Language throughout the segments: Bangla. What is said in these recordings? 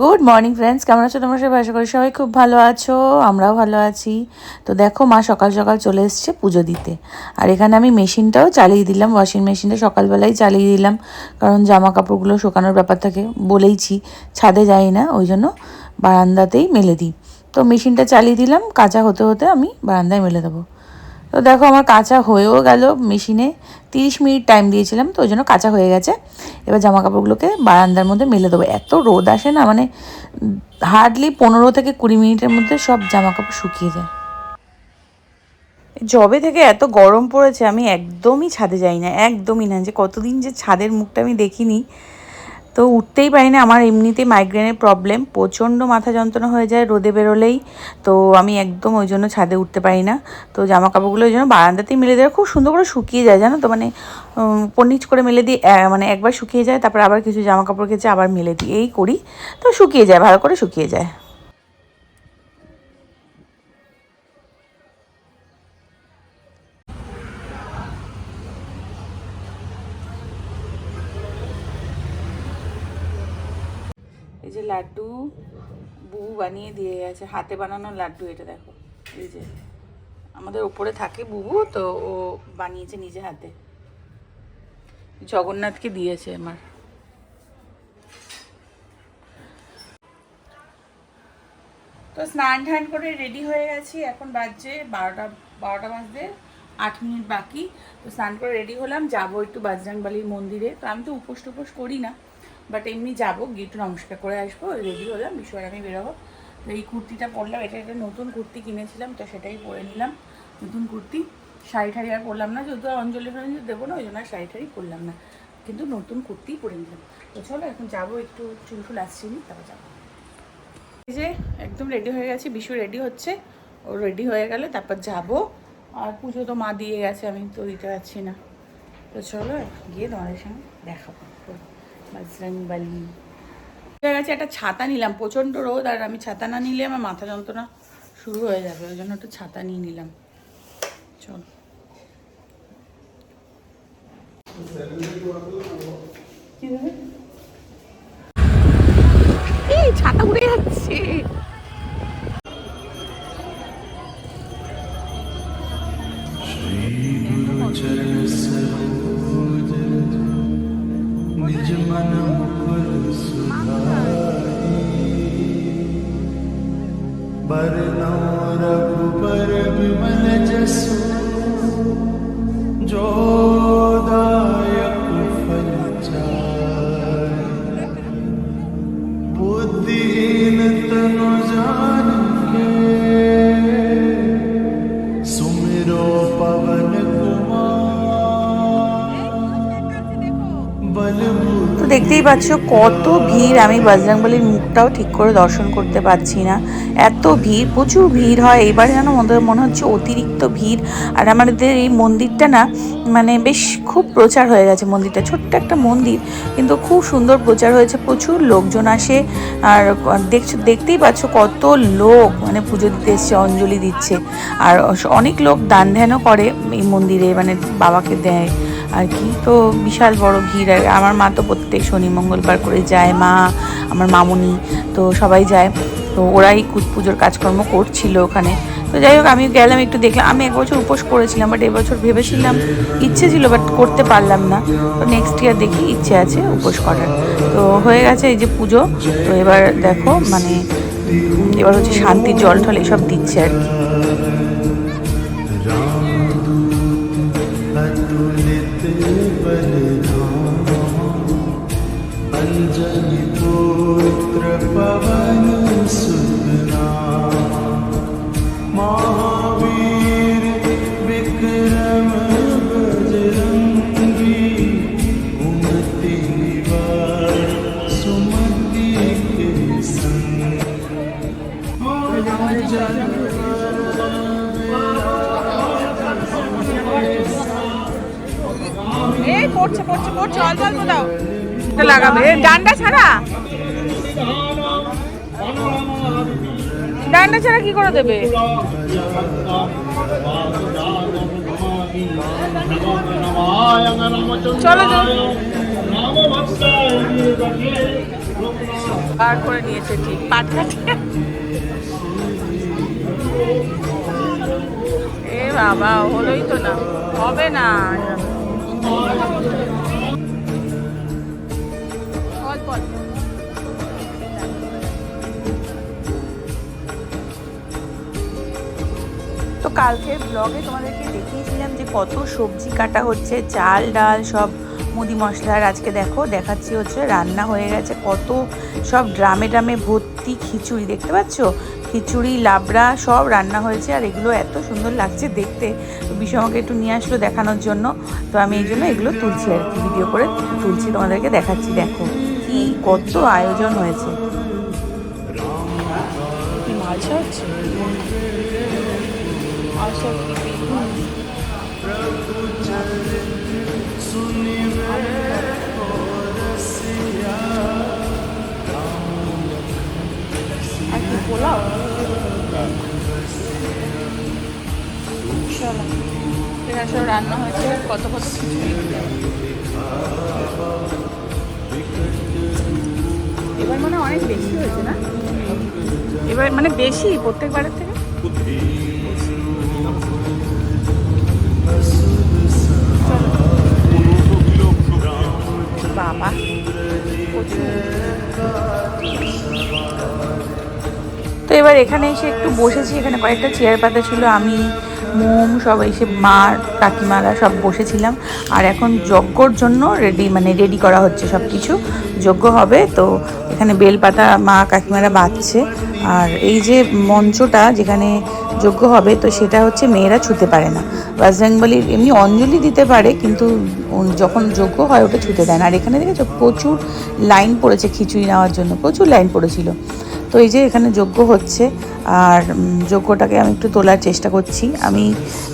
গুড মর্নিং ফ্রেন্ডস কেমন আছো তোমরা সবাই? আশা করি সবাই খুব ভালো আছো, আমরাও ভালো আছি। তো দেখো, মা সকাল সকাল চলে এসছে পুজো দিতে। আর এখানে আমি মেশিনটাও চালিয়ে দিলাম ওয়াশিং মেশিনটা সকালবেলায় চালিয়ে দিলাম। কারণ জামা কাপড়গুলো শুকানোর ব্যাপার থাকে বলেইছি, ছাদে যাই না, ওই জন্য বারান্দাতেই মেলে দিই। তো মেশিনটা চালিয়ে দিলাম, কাঁচা হতে হতে আমি বারান্দায় মেলে দেবো। তো দেখো আমার কাঁচা হয়েও গেল মেশিনে। তিরিশ মিনিট টাইম দিয়েছিলাম, তো ওই জন্য কাঁচা হয়ে গেছে। এবার জামা কাপড়গুলোকে বারান্দার মধ্যে মেলে দেবো। এত রোদ আসে না মানে হার্ডলি পনেরো থেকে কুড়ি মিনিটের মধ্যে সব জামা কাপড় শুকিয়ে যায়। জবে থেকে এত গরম পড়েছে, আমি একদমই ছাদে যাই না, একদমই না। যে কতদিন যে ছাদের মুখটা আমি দেখিনি তো উঠতেই পারি না। আমার এমনিতে মাইগ্রেনের প্রবলেম প্রচণ্ড মাথা যন্ত্রণা হয়ে যায় রোদে বেরোলেই। তো আমি একদম ওই জন্য ছাদে উঠতে পারি না। তো জামা কাপড়গুলো ওই জন্য বারান্দাতেই মেলে দেওয়া। খুব সুন্দর করে শুকিয়ে যায়, জানো তো? মানে পনিচ করে মেলে দিই মানে একবার শুকিয়ে যায়, তারপর আবার কিছু জামা কাপড় কেচে আবার মেলে দিই এই করি। তো শুকিয়ে যায়, ভালো করে শুকিয়ে যায়। লাড্ডু বুবু বানিয়ে দিয়ে গেছে। হাতে বানানো লাড্ডু এটা দেখো। এই যে আমাদের ওপরে থাকে বুবু, তো ও বানিয়েছে নিজে হাতে। জগন্নাথকে দিয়েছে আমার। তো স্নান টান করে রেডি হয়ে গেছি। এখন বাজছে বারোটা বারোটা বাজতে আট মিনিট বাকি। তো স্নান করে রেডি হলাম। যাব একটু বাজরাংবালির মন্দিরে। তো আমি তো উপোস টুপোস করি না। বাট এমনি যাব, গিয়ে নমস্কার করে আসব রেডি হলাম, বিষয় আমি বেরোবো। তো এই কুর্তিটা পরলাম, এটা একটা নতুন কুর্তি কিনেছিলাম, তো সেটাই পরে নিলাম, নতুন কুর্তি। শাড়ি ঠাড়ি আর পরলাম না, যেহেতু অঞ্জলি ফঞ্জলি দেবো না, ওই জন্য শাড়ি ঠাড়ি পরলাম না। কিন্তু নতুন কুর্তি পরে নিলাম। তো চলো, এখন যাব, একটু চুল ফুল আসছি নি, তারপর যাব। এই যে একদম রেডি হয়ে গেছি, বিশু রেডি হচ্ছে, ও রেডি হয়ে গেলে, তারপর যাব। আর পুজো তো মা দিয়ে গেছে, আমি তো দিতে পারছি না। তো চলো, গিয়ে তোমাদের সঙ্গে দেখাবো। বালি ঠিক আছে একটা ছাতা নিলাম, প্রচণ্ড রোদ, আর আমি ছাতা না নিলে আমার মাথা যন্ত্রণা শুরু হয়ে যাবে, ওই জন্য একটা ছাতা নিয়ে নিলাম। চল। এই ছাতা উড়ে যাচ্ছে। শ্রী গুরু চরণ बरनौ रघुबर विमल जसु जो दायक फल बुद्धिहीन तनु দেখতেই পাচ্ছ কত ভিড়। আমি বজরংবলির মুখটাও ঠিক করে দর্শন করতে পারছি না। এত ভিড়, প্রচুর ভিড় হয়। এবারে যেন মনে- মনে হচ্ছে অতিরিক্ত ভিড়। আর আমাদের এই মন্দিরটা না মানে বেশ খুব প্রচার হয়ে গেছে মন্দিরটা। ছোট্ট একটা মন্দির, কিন্তু খুব সুন্দর প্রচার হয়েছে। প্রচুর লোকজন আসে। আর দেখছ, দেখতেই পাচ্ছ কত লোক মানে পুজো দিতে এসছে, অঞ্জলি দিচ্ছে। আর অনেক লোক দান ধ্যানও করে এই মন্দিরে মানে বাবাকে দেয়। আর কি। তো বিশাল বড় ভিড়, আর আমার মা তো প্রত্যেক শনি মঙ্গলবার করে যায়, মা, আমার মামুনি, তো সবাই যায়। তো ওরাই পুজোর কাজকর্ম করছিল ওখানে। তো যাই হোক আমি গেলাম, একটু দেখলাম। আমি এক বছর উপোস করেছিলাম বাট এবছর ভেবেছিলাম ইচ্ছে ছিল বাট করতে পারলাম না। তো নেক্সট ইয়ার দেখি ইচ্ছে আছে উপোস করার। তো হয়ে গেছে এই যে পুজো। তো এবার দেখো মানে এবার হচ্ছে শান্তির জল টল এসব দিচ্ছে আর কি। ডান্ডা ছাড়া? ডান্ডা ছাড়া কি করে দেবে? চলো বার করে নিয়েছে ঠিক পাট কাটিয়ে এ বাবা, হলোই তো না, হবে না। কালকের ব্লগে তোমাদেরকে দেখিয়েছিলাম যে কত সবজি কাটা হচ্ছে, চাল, ডাল, সব মুদি মশলার আজকে দেখো, দেখাচ্ছি হচ্ছে রান্না হয়ে গেছে কত সব ড্রামে ড্রামে ভর্তি খিচুড়ি। দেখতে পাচ্ছ? খিচুড়ি, লাবড়া সব রান্না হয়েছে আর এগুলো এত সুন্দর লাগছে দেখতে। বিষয় আমাকে একটু নিয়ে আসলো দেখানোর জন্য। তো আমি এই জন্য এগুলো তুলছি আর কি ভিডিও করে তুলছি, তোমাদেরকে দেখাচ্ছি। দেখো কি কত আয়োজন হয়েছে। মাছ আর কি পোলাও চলো এখানে রান্না হয়েছে কত কত এবার মানে অনেক বেশি হয়েছে না? এবার মানে বেশি প্রত্যেকবারের থেকে? বাবা। তো এবার এখানে এসে একটু বসেছি, এখানে কয়েকটা চেয়ার পাতা ছিল, আমি, মোম, সব এসে মা, কাকিমারা সব বসেছিলাম। আর এখন যজ্ঞর জন্য রেডি মানে রেডি করা হচ্ছে সব কিছু যজ্ঞ হবে, তো এখানে বেলপাতা মা, কাকিমারা বাঁধছে। আর এই যে মঞ্চটা, যেখানে যজ্ঞ হবে তো সেটা হচ্ছে মেয়েরা ছুতে পারে না। ওয়েস্টবেঙ্গলির এমনি অঞ্জলি দিতে পারে কিন্তু যখন যজ্ঞ হয় ওটা ছুতে দেয় না। আর এখানে দেখেছ প্রচুর লাইন পড়েছে খিচুড়ি নেওয়ার জন্য প্রচুর লাইন পড়েছিল। তো এই যে এখানে যজ্ঞ হচ্ছে আর যজ্ঞটাকে আমি একটু তোলার চেষ্টা করছি। আমি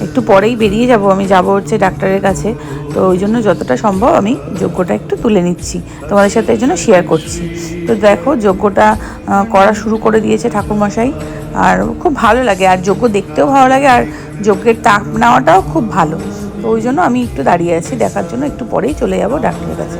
একটু পরেই বেরিয়ে যাব আমি যাব হচ্ছে ডাক্তারের কাছে। তো ওই জন্য যতটা সম্ভব আমি যজ্ঞটা একটু তুলে নিচ্ছি। তোমাদের সাথে এই জন্য শেয়ার করছি। তো দেখো আহ, করা শুরু করে দিয়েছে ঠাকুরমশাই। আর খুব ভালো লাগে, আর যজ্ঞ দেখতেও ভালো লাগে, আর যজ্ঞের তাপ নেওয়াটাও খুব ভালো। তো ওই জন্য আমি একটু দাঁড়িয়ে আছি, দেখার জন্য একটু পরেই চলে যাব ডাক্তারের কাছে।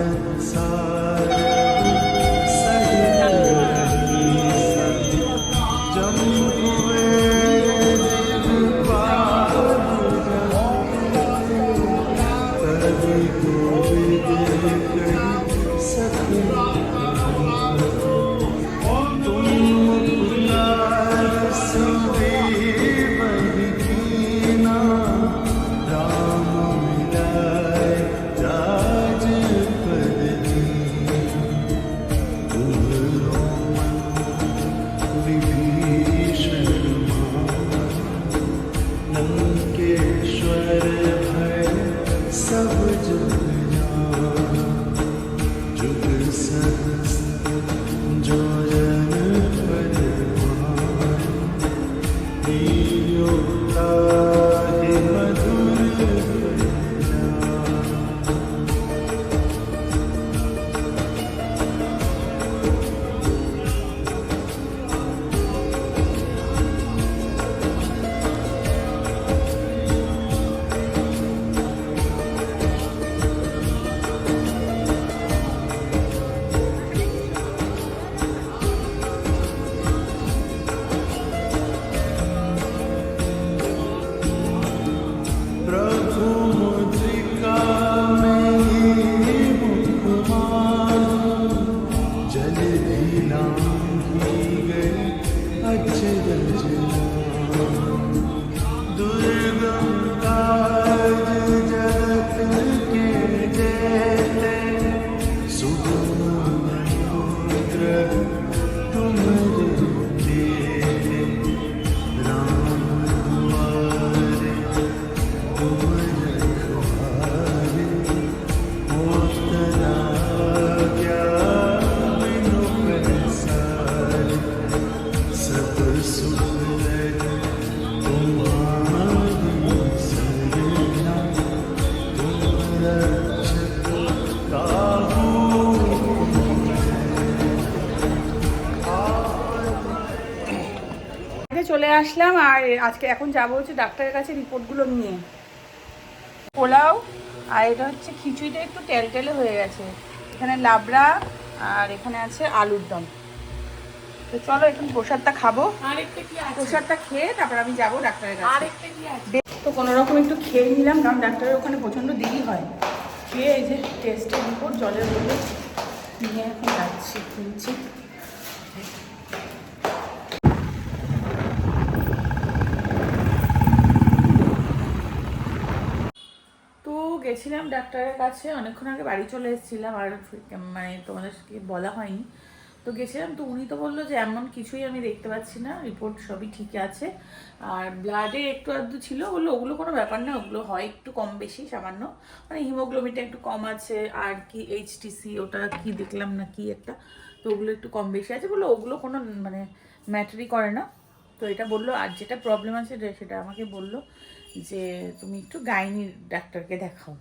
bahçede আসলাম আর আজকে এখন যাব হচ্ছে ডাক্তারের কাছে রিপোর্টগুলো নিয়ে। পোলাও আর এটা হচ্ছে খিচুড়িটা একটু টেলটেলে হয়ে গেছে। এখানে লাবড়া আর এখানে আছে আলুর দম। তো চলো এখন প্রসাদটা খাব। প্রসাদটা খেয়ে তারপর আমি যাব ডাক্তারের কাছে। তো কোনো রকম একটু খেয়ে নিলাম কারণ ডাক্তারের ওখানে প্রচণ্ড দেরি হয়। খেয়ে এই যে টেস্টের রিপোর্ট জলের বোতল নিয়ে এখন যাচ্ছি কিনছি তো গেছিলাম ডাক্তারের কাছে, অনেকক্ষণ আগে বাড়ি চলে এসেছিলাম আর মানে তোমাদেরকে বলা হয়নি। তো গেছিলাম, তো উনি তো বলল যে এমন কিছুই আমি দেখতে পাচ্ছি না, রিপোর্ট সবই ঠিক আছে। আর ব্লাডে একটু আধটু ছিল বলল ওগুলো কোনো ব্যাপার না, ওগুলো হয় একটু কম বেশি সামান্য। মানে হিমোগ্লোবিনটা একটু কম আছে, আর কি এইচটিসি ওটা কি দেখলাম না কি একটা, তো ওগুলো একটু কম বেশি আছে। বলল ওগুলো কোনো মানে ম্যাটারই করে না। তো এটা বলল, আর যেটা প্রবলেম আছে, সেটা আমাকে বলল। যে তুমি একটু গাইনি ডাক্তারকে দেখাও।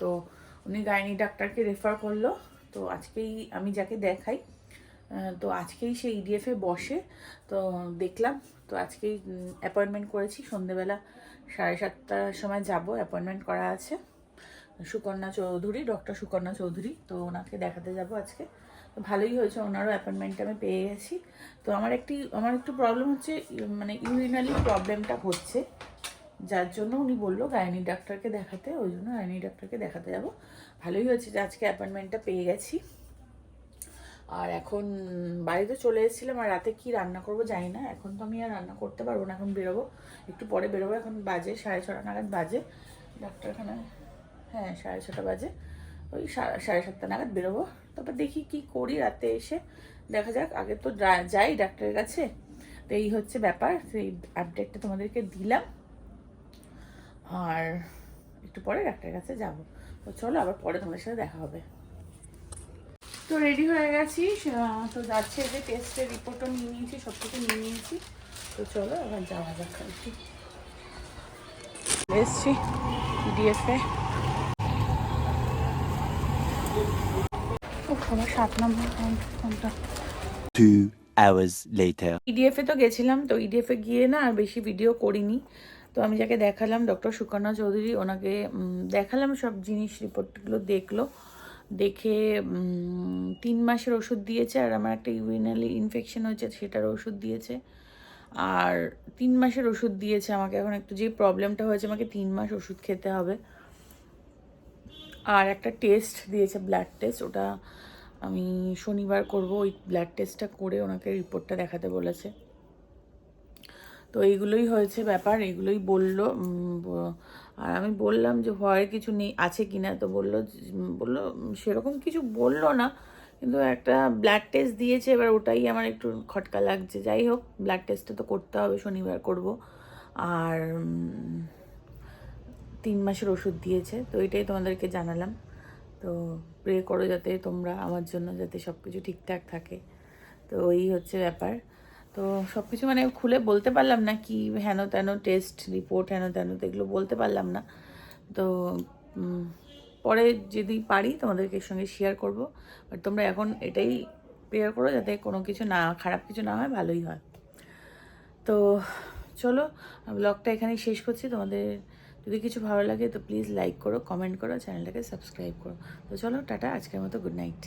তো উনি গাইনি ডাক্তারকে রেফার করল। তো আজকেই আমি যাকে দেখাই তো আজকেই সে ইডিএফে বসে। তো দেখলাম, তো আজকেই অ্যাপয়েন্টমেন্ট করেছি। সন্ধেবেলা সাড়ে সাতটার সময় যাব অ্যাপয়েন্টমেন্ট করা আছে। সুকন্যা চৌধুরী ডক্টর সুকন্যা চৌধুরী, তো ওনাকে দেখাতে যাব আজকে। তো ভালোই হয়েছে, ওনারও অ্যাপয়েন্টমেন্টটা আমি পেয়ে গেছি। তো আমার একটি, আমার একটু প্রবলেম হচ্ছে মানে ইউরিনালি প্রবলেমটা হচ্ছে। যার জন্য উনি বলল গাইনি ডাক্তারকে দেখাতে, ওই জন্য গাইনি ডাক্তারকে দেখাতে যাব। ভালোই হয়েছে যে আজকে অ্যাপয়েন্টমেন্টটা পেয়ে গেছি। আর এখন বাড়িতে চলে এসেছিলাম, আর রাতে কি রান্না করব জানি না। এখন তো আমি আর রান্না করতে পারব না, এখন বেরোবো। একটু পরে বেরোবো, এখন বাজে সাড়ে ছটা নাগাদ বাজে। ডাক্তারখানায় হ্যাঁ সাড়ে ছটা বাজে। ওই সাড়ে সাতটা নাগাদ বেরোবো। তারপর দেখি কি করি রাতে এসে। দেখা যাক, আগে তো যাই ডাক্তারের কাছে। তো এই হচ্ছে ব্যাপার, সেই আপডেটটা তোমাদেরকে দিলাম। আর একটু পরে ডাক্তারের কাছে যাব। তো চলো আবার পরে তোমাদের সাথে দেখা হবে। তো রেডি হয়ে গেছি। তো যাচ্ছে যে টেস্টের রিপোর্টও নিয়ে নিয়েছি সব কিছু নিয়ে নিয়েছি। তো চলো এবার যাওয়া যাক কি। এসছি আমার সাত নম্বর কোনটা Two hours later. ইডিএফে তো গেছিলাম তো ইডিএফে গিয়ে না আর বেশি ভিডিও করিনি। তো আমি যাকে দেখালাম ডক্টর সুকন্যা চৌধুরী, ওনাকে দেখালাম সব জিনিস রিপোর্টগুলো দেখল। দেখে তিন মাসের ওষুধ দিয়েছে আর আমার একটা ইউরিনালি ইনফেকশন হয়েছে সেটার ওষুধ দিয়েছে। আর তিন মাসের ওষুধ দিয়েছে আমাকে। এখন একটু যে প্রবলেমটা হয়েছে, আমাকে তিন মাস ওষুধ খেতে হবে। আর একটা টেস্ট দিয়েছে ব্লাড টেস্ট ওটা আমি শনিবার করব। ওই ব্লাড টেস্টটা করে ওনাকে রিপোর্টটা দেখাতে বলেছে। তো এইগুলোই হয়েছে ব্যাপার, এইগুলোই বলল আর আমি বললাম যে ভয়ের কিছু নেই, আছে কি না? তো বলল বলল সেরকম কিছু বলল না, কিন্তু একটা ব্লাড টেস্ট দিয়েছে, এবার ওটাই আমার একটু খটকা লাগছে। যাই হোক ব্লাড টেস্টটা তো করতে হবে, শনিবার করব। আর তিন মাসের ওষুধ দিয়েছে, তো এটাই তোমাদেরকে জানালাম। তো প্রে করো যাতে তোমরা আমার জন্য যাতে সব কিছু ঠিকঠাক থাকে। তো এই হচ্ছে ব্যাপার। তো সব কিছু মানে খুলে বলতে পারলাম না কি হেন তেন টেস্ট রিপোর্ট হেন তেন তো এগুলো বলতে পারলাম না। তো পরে যদি পারি তোমাদেরকে সঙ্গে শেয়ার করব। বাট তোমরা এখন এটাই প্রেয়ার করো যাতে কোনো কিছু না, খারাপ কিছু না হয়, ভালোই হয়। তো চলো ব্লগটা এখানেই শেষ করছি। তোমাদের যদি কিছু ভালো লাগে তো প্লিজ লাইক করো কমেন্ট করো চ্যানেলটাকে সাবস্ক্রাইব করো। তো চলো, টাটা, আজকের মতো গুড নাইট